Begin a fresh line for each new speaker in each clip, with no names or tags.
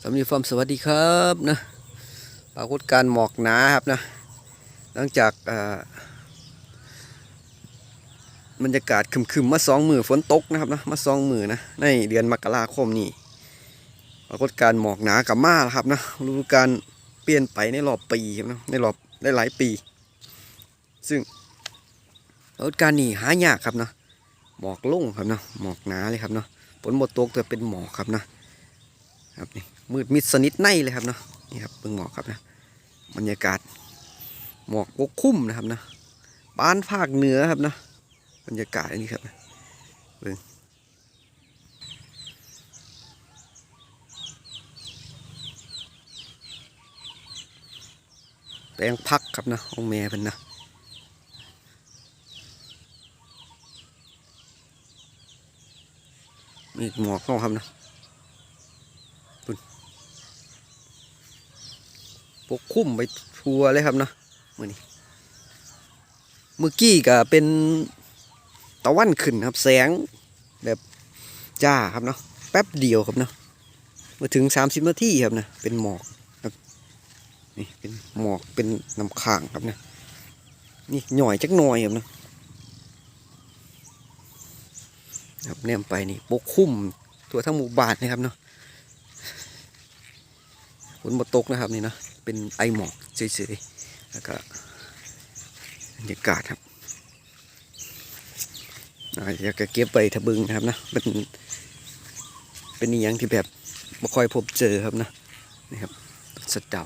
สวัสดีฟอร์มสวัสดีครับนะปรากฏการหมอกหนาครับนะ หลังจากบรรยากาศคึมๆมาสองมือฝนตกนะครับนะมาสองมือนะในเดือนมกราคมนี้ปรากฏการหมอกหนากับมาครับนะฤดูกาลเปลี่ยนไปในรอบปีครับนะในรอบได้หลายปี ซึ่งปรากฏการนี้หายากครับนะหมอกลุ่งครับนะหมอกหนาเลยครับนะฝนหมดตกแต่เป็นหมอกครับนะ ครับนี่มืดมิดสนิทในเลยครับเนาะนี่ครับเบิ่งหมอกครับนะบรรยากาศหมอกปกคลุมนะครับนะบ้านภาคเหนือครับนะบรรยากาศอันนี้ครับเบิ่งแปลงพักครับนะของแม่เพิ่นนะมีหมอกเข้าครับนะ ปกคลุมไปทัวเลยครับเนาะมือนี้เมื่อกี้ก็เป็นตะวันขึ้นครับแสงแบบจ้าครับเนาะแป๊บเดียวครับเนาะมาถึงสามสิบนาทีครับนะเป็นหมอกครับนี่เป็นหมอกเป็นน้ำค้างครับนะนี่หน่อยจักหน่อยครับเนาะครับแนมไปนี่ปกคลุมทั่วทั้งหมู่บ้านนะครับเนาะฝนมาตกนะครับนี่เนาะ เป็นไอหมอกเฉยๆแล้วก็บรรยากาศครับอยากจะเก็บไปทะบึงนะครับนะเป็นเป็นอย่างที่แบบไม่ค่อยพบเจอครับนะนี่ครับต้นสะเดา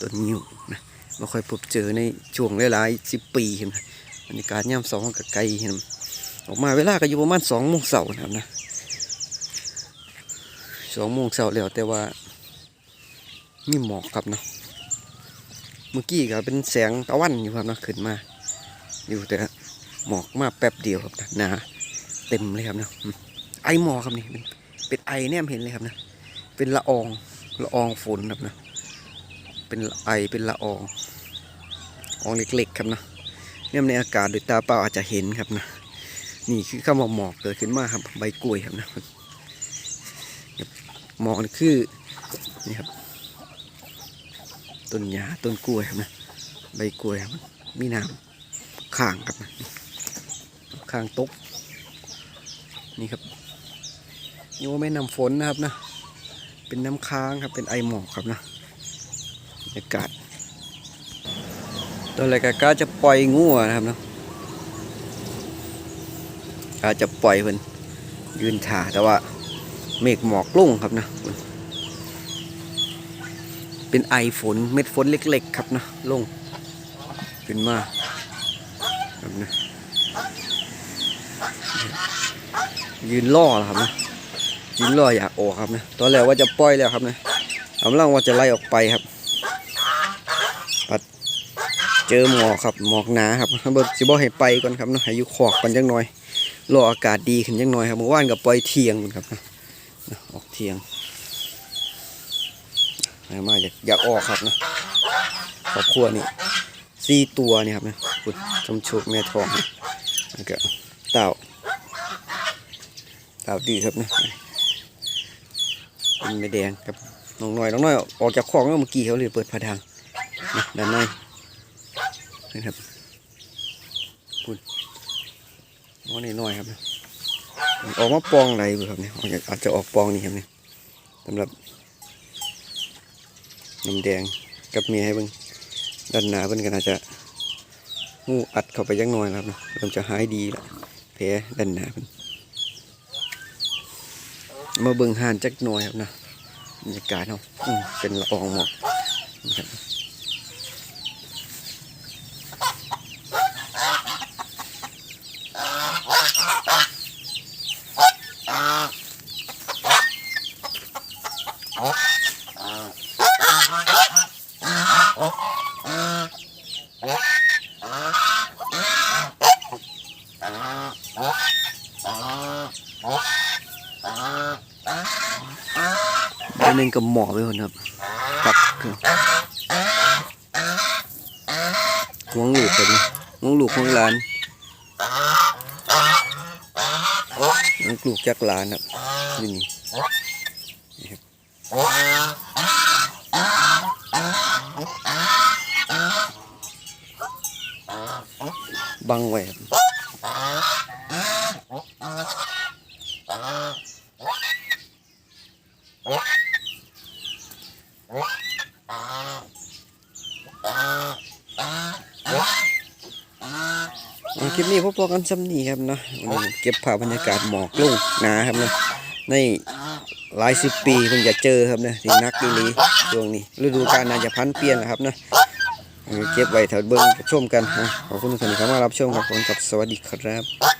ต้นนิ้วนะไม่ค่อยพบเจอในช่วงหลายๆสิบปีเห็นไหมบรรยากาศย่ำสองกับไกลเห็นออกมาเวลาก็อยู่ประมาณสองโมงเสาร์นะครับนะสองโมงเสาร์แล้วแต่ว่ามีหมอกครับเนาะ เมื่อกี้ก็เป็นแสงตะวันอยู่ครับนะขึ้นมา อยู่แต่หมอกมาแป๊บเดียวครับนะหนาเต็มเลยครับนะไอหมอกครับนี่เป็นเป็นไอเนี่ยเห็นเลยครับนะเป็นละอองละอองฝนครับนะเป็นไอเป็นละอองอองเล็กๆครับนะเนี่ยในอากาศโดยตาเปล่าอาจจะเห็นครับนะนี่คือคำว่าหมอกเกิดขึ้นมาครับใบกล้วยครับนะหมอกนี่คือนี่ครับ ต้นหญ้าต้นกล้วยครับนะใบกล้วยครับมีน้ำข้างครับนะข้างตกนี่ครับนี่ว่าไม่น้ำฝนนะครับนะเป็นน้ำค้างครับเป็นไอหมอกครับนะบรรยากาศตอนแรกก็จะปล่อยงัวนะครับเนาะอาจจะปล่อยเพิ่นยืนถ่าแต่ว่าเมฆหมอกลุ่งครับนะ เป็นไอฝนเม็ดฝนเล็ก ๆ ครับนะลงขึ้นมาครับนะยืนล่อครับนะยืนล่ออยากออกครับนะตอนแรกว่าจะปล่อยแล้วครับนะกำลังว่าจะไล่ออกไปครับปัดเจอหมอกครับหมอกหนาครับบสิบอให้ไปก่อนครับนะให้ยู่ขอกกันจังหน่อยรออากาศดีขึ้นจังหน่อยครับเมื่อวานกับปล่อยเทียงครับนะออกเทียง มาอยากอยากออกครับนะครอบครัวนี่สี่ตัวนี่ครับนะคุณชมชุกแม่ทองนะแล้วก็เต่าเต่าดีครับนะเป็นแม่แดงกับน้องน้อยน้องน้อยออกจากคลองเมื่อกี้เขาเลยเปิดผาทางนะด้านในนะครับคุณน้องน้อยครับนะออกมาปองอะไรครับเนี่ยอาจจะออกปองนี่ครับเนี่ยสำหรับ แดงกับเมียให้เบิ่งด้านหน้าเพิ่นก็น่าจะงูอัดเข้าไปยักน้อยแล้วครับเนาะเริ่มจะหายดีแล้วแผลด้านหน้าเพิ่นมาเบิ่งห่านจักหน่อยครับนะบรรยากาศเนาะอืมเป็นละอองหมอกนะครับ ไปหนึ่งกับหมอไปคนครับกับห่วงลูกครับนห่วงลูกห่วงหลานห่วงลูกจักหลานครับนี่นี่นี่ครับ บังไว้ครับคลิปนี้พบกันซ้ำนี้ครับเนาะเก็บภาพบรรยากาศหมอกลงนาครับเนาะในหลายสิบปีเพิ่งจะเจอครับเนี่ยที่นักดีลีช่วงนี้ฤดูกาลน่าจะพันเปลี่ยนแล้วครับเนาะ เก็บไว้เถอเบิ้งชมกันนะขอบคุณทุกท่านที่เข้ามารับชมครับผมกับสวัสดีครับ